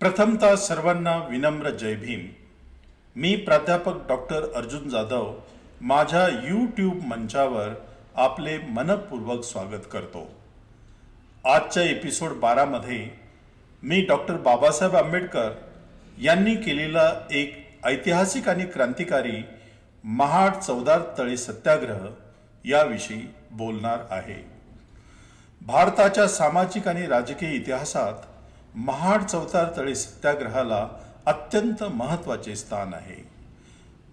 प्रथमतः सर्वांना विनम्र जय भीम. मी प्राध्यापक डॉक्टर अर्जुन जाधव माझ्या यूट्यूब मंचावर आपले मनपूर्वक स्वागत करतो. आजच्या एपिसोड बारामध्ये मी डॉक्टर बाबासाहेब आंबेडकर यांनी केलेला एक ऐतिहासिक आणि क्रांतिकारी महाड चौदार तळे सत्याग्रह याविषयी बोलणार आहे. भारताच्या सामाजिक आणि राजकीय इतिहासात महाड चौतार तळे सत्याग्रहाला अत्यंत महत्त्वाचे स्थान आहे.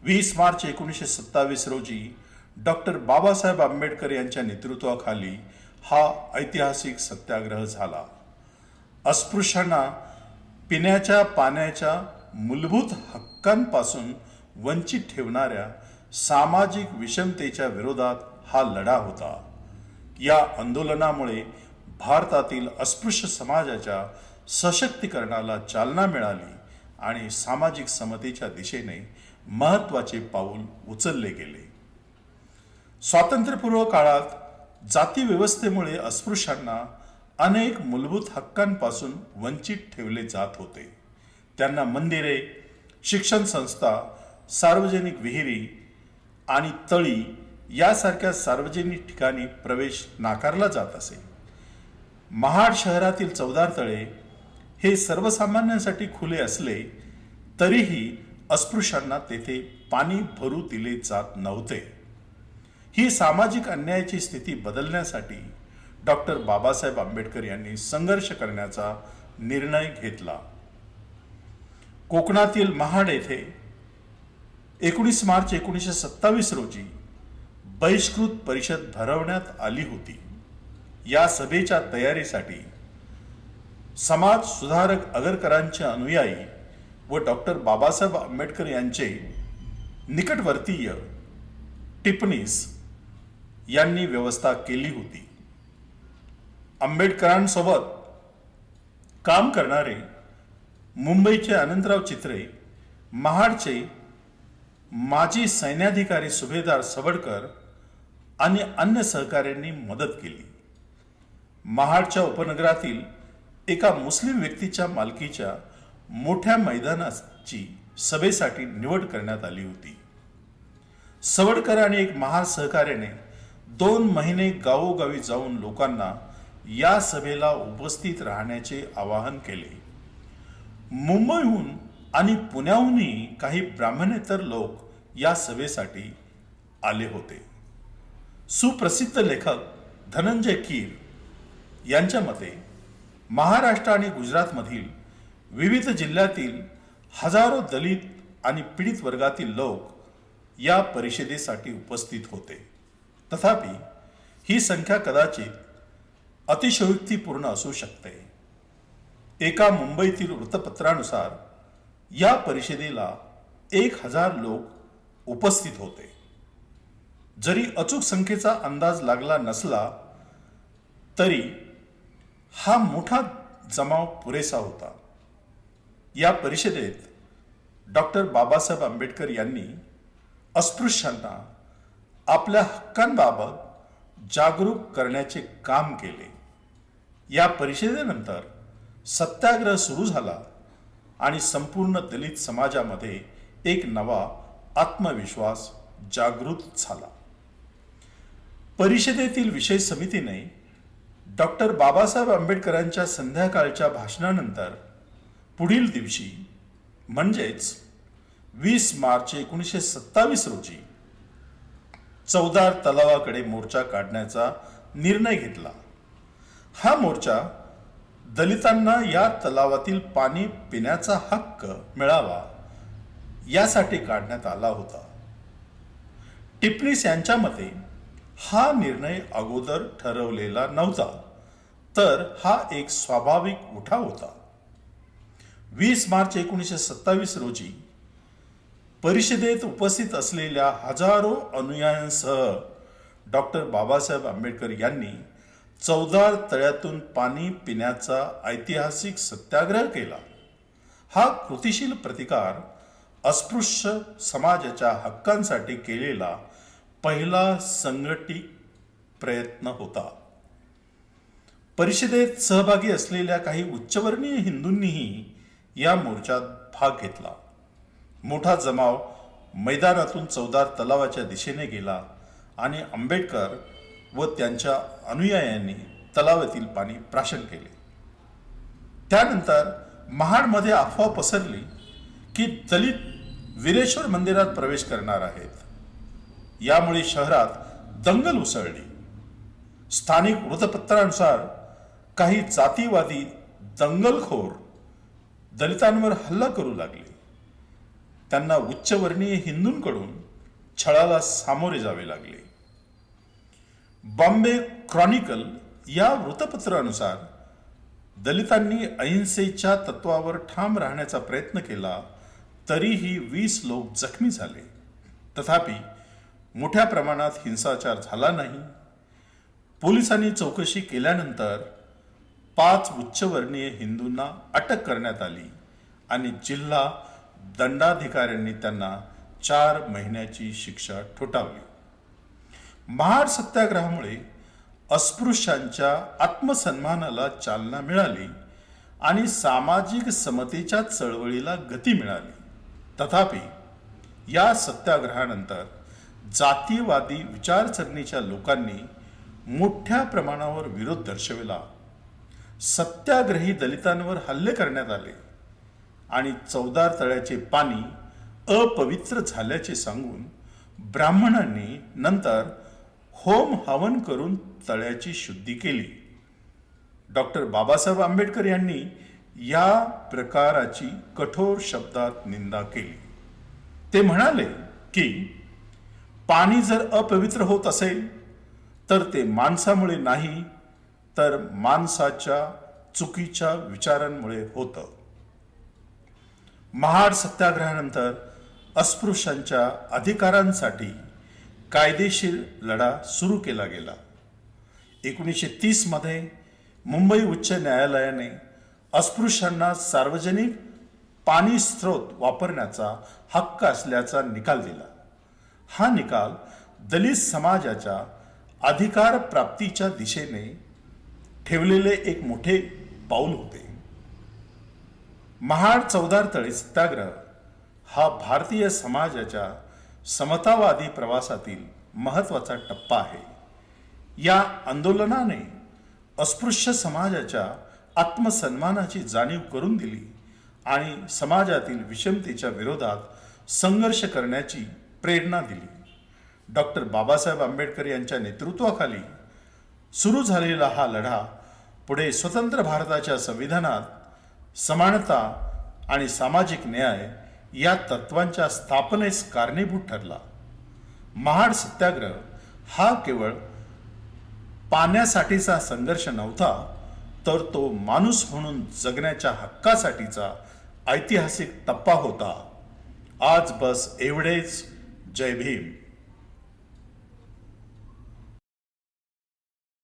वीस मार्च एकोणीसशे सत्तावीस रोजी डॉक्टर बाबासाहेब आंबेडकर यांच्या नेतृत्वाखाली हा ऐतिहासिक सत्याग्रह झाला. अस्पृश्यांना पिण्याच्या पाण्याच्या मूलभूत हक्कांपासून वंचित ठेवणाऱ्या सामाजिक विषमतेच्या विरोधात हा लढा होता. या आंदोलनामुळे भारतातील अस्पृश्य समाजाच्या सशक्तीकरणाला चालना मिळाली आणि सामाजिक समतेच्या दिशेने महत्त्वाचे पाऊल उचलले गेले. स्वातंत्र्यपूर्व काळात जातीव्यवस्थेमुळे अस्पृश्यांना अनेक मूलभूत हक्कांपासून वंचित ठेवले जात होते. त्यांना मंदिरे शिक्षण संस्था सार्वजनिक विहिरी आणि तळी यासारख्या सार्वजनिक ठिकाणी प्रवेश नाकारला जात असे. महाड शहरातील चौदार तळे हे सर्वसामान्यांसाठी खुले असले तरीही अस्पृश्यांना तेथे पाणी भरू दिले जात नव्हते. ही सामाजिक अन्यायाची स्थिती बदलण्यासाठी डॉक्टर बाबासाहेब आंबेडकर यांनी संघर्ष करण्याचा निर्णय घेतला. कोकणातील महाड येथे एकोणीस मार्च एकोणीसशे सत्तावीस रोजी बहिष्कृत परिषद भरवण्यात आली होती. या सभेच्या तयारीसाठी समाज सुधारक आगरकरांचे अनुयायी व डॉक्टर बाबासाहेब आंबेडकर यांचे निकटवर्तीय टिप्पणीस यांनी व्यवस्था केली होती. आंबेडकरांसोबत काम करणारे मुंबईचे अनंतराव चित्रे महाडचे माजी सैन्याधिकारी सुभेदार सबडकर आणि अन्य सहकाऱ्यांनी मदत केली. महाडच्या उपनगरातील एका मुस्लिम व्यक्तीच्या मालकीच्या मोठ्या मैदानाची सभेसाठी निवड करण्यात आली होती. सवडकर आणि एक महार सहकार्याने दोन महिने गावोगावी जाऊन लोकांना या सभेला उपस्थित राहण्याचे आवाहन केले. मुंबईहून आणि पुण्याहूनही काही ब्राह्मणेतर लोक या सभेसाठी आले होते. सुप्रसिद्ध लेखक धनंजय कीर यांच्या मते महाराष्ट्र आणि गुजरातमधील विविध जिल्ह्यातील हजारो दलित आणि पीडित वर्गातील लोक या परिषदेसाठी उपस्थित होते. तथापि ही संख्या कदाचित अतिशयोक्तीपूर्ण असू शकते. एका मुंबईतील वृत्तपत्रानुसार या परिषदेला एक हजार लोक उपस्थित होते. जरी अचूक संख्येचा अंदाज लागला नसला तरी हा मोठा जमाव पुरेसा होता. या परिषदेत डॉक्टर बाबासाहेब आंबेडकर यांनी अस्पृश्यांना आपल्या हक्कांबाबत जागरूक करण्याचे काम केले. या परिषदेनंतर सत्याग्रह सुरू झाला आणि संपूर्ण दलित समाजामध्ये एक नवा आत्मविश्वास जागृत झाला. परिषदेतील विषय समितीने डॉक्टर बाबासाहेब आंबेडकरांच्या संध्याकाळच्या भाषणानंतर पुढील दिवशी म्हणजेच वीस मार्च एकोणीसशे सत्तावीस रोजी चौदार तलावाकडे मोर्चा काढण्याचा निर्णय घेतला. हा मोर्चा दलितांना या तलावातील पाणी पिण्याचा हक्क मिळावा यासाठी काढण्यात आला होता. टिपणीस यांच्या मते हा निर्णय अगोदर ठरवलेला नव्हता. तर हा एक स्वाभाविक उठाव होता. वीस मार्च एकोणीसशे सत्तावीस रोजी परिषदेत उपस्थित असलेल्या हजारो अनुयायांसह डॉक्टर बाबासाहेब आंबेडकर यांनी चौदार तळ्यातून पाणी पिण्याचा ऐतिहासिक सत्याग्रह केला. हा कृतिशील प्रतिकार अस्पृश्य समाजाच्या हक्कांसाठी केलेला पहिला संघटित प्रयत्न होता. परिषदेत सहभागी असलेल्या काही उच्चवर्णीय हिंदूंनीही या मोर्चात भाग घेतला. मोठा जमाव मैदानातून चौदार तलावाच्या दिशेने गेला आणि आंबेडकर व त्यांच्या अनुयायांनी तलावातील पाणी प्राशन केले. त्यानंतर महाडमध्ये अफवा पसरली की दलित वीरेश्वर मंदिरात प्रवेश करणार आहेत. यामुळे शहरात दंगल उसळली. स्थानिक वृत्तपत्रानुसार काही जातीवादी दंगलखोर दलितांवर हल्ला करू लागले. त्यांना उच्चवर्णीय हिंदूंकडून छळाला सामोरे जावे लागले. बॉम्बे क्रॉनिकल या वृत्तपत्रानुसार दलितांनी अहिंसेच्या तत्वावर ठाम राहण्याचा प्रयत्न केला तरीही वीस लोक जखमी झाले. तथापि मोठ्या प्रमाणात हिंसाचार झाला नाही. पोलिसांनी चौकशी केल्यानंतर पाच उच्चवर्णीय हिंदूंना अटक करण्यात आली आणि जिल्हा दंडाधिकाऱ्यांनी त्यांना चार महिन्याची शिक्षा ठोठावली. महाड सत्याग्रहामुळे अस्पृश्यांच्या आत्मसन्मानाला चालना मिळाली आणि सामाजिक समतेच्या चळवळीला गती मिळाली. तथापि या सत्याग्रहानंतर जातीवादी विचारसरणीच्या लोकांनी मोठ्या प्रमाणावर विरोध दर्शविला. सत्याग्रही दलितांवर हल्ले करण्यात आले आणि चौदार तळ्याचे पाणी अपवित्र झाल्याचे सांगून ब्राह्मणांनी नंतर होम हवन करून तळ्याची शुद्धी केली. डॉक्टर बाबासाहेब आंबेडकर यांनी या प्रकाराची कठोर शब्दात निंदा केली. ते म्हणाले की पाणी जर अपवित्र होत असेल तर ते माणसामुळे नाही तर माणसाच्या चुकीच्या विचारांमुळे होतं. महाड सत्याग्रहानंतर अस्पृश्यांच्या अधिकारांसाठी कायदेशीर लढा सुरू केला गेला. एकोणीसशे तीसमध्ये मुंबई उच्च न्यायालयाने अस्पृश्यांना सार्वजनिक पाणी स्रोत वापरण्याचा हक्क असल्याचा निकाल दिला. हा निकाल दलित समाजाच्या अधिकार प्राप्तीच्या दिशेने ठेवलेले एक मोठे पाऊल होते. महाड चौदार तळे सत्याग्रह हा भारतीय समाजाच्या समतावादी प्रवासातील महत्त्वाचा टप्पा आहे. या आंदोलनाने अस्पृश्य समाजाच्या आत्मसन्मानाची जाणीव करून दिली आणि समाजातील विषमतेच्या विरोधात संघर्ष करण्याची प्रेरणा दिली. डॉक्टर बाबासाहेब आंबेडकर यांच्या नेतृत्वाखाली सुरू झालेला हा लढा पुढे स्वतंत्र भारताच्या संविधानात समानता आणि सामाजिक न्याय या तत्वांच्या स्थापनेस कारणीभूत ठरला. महाड सत्याग्रह हा केवळ पाण्यासाठीचा संघर्ष नव्हता तर तो माणूस म्हणून जगण्याच्या हक्कासाठीचा ऐतिहासिक टप्पा होता. आज बस एवढेच. जय भीम.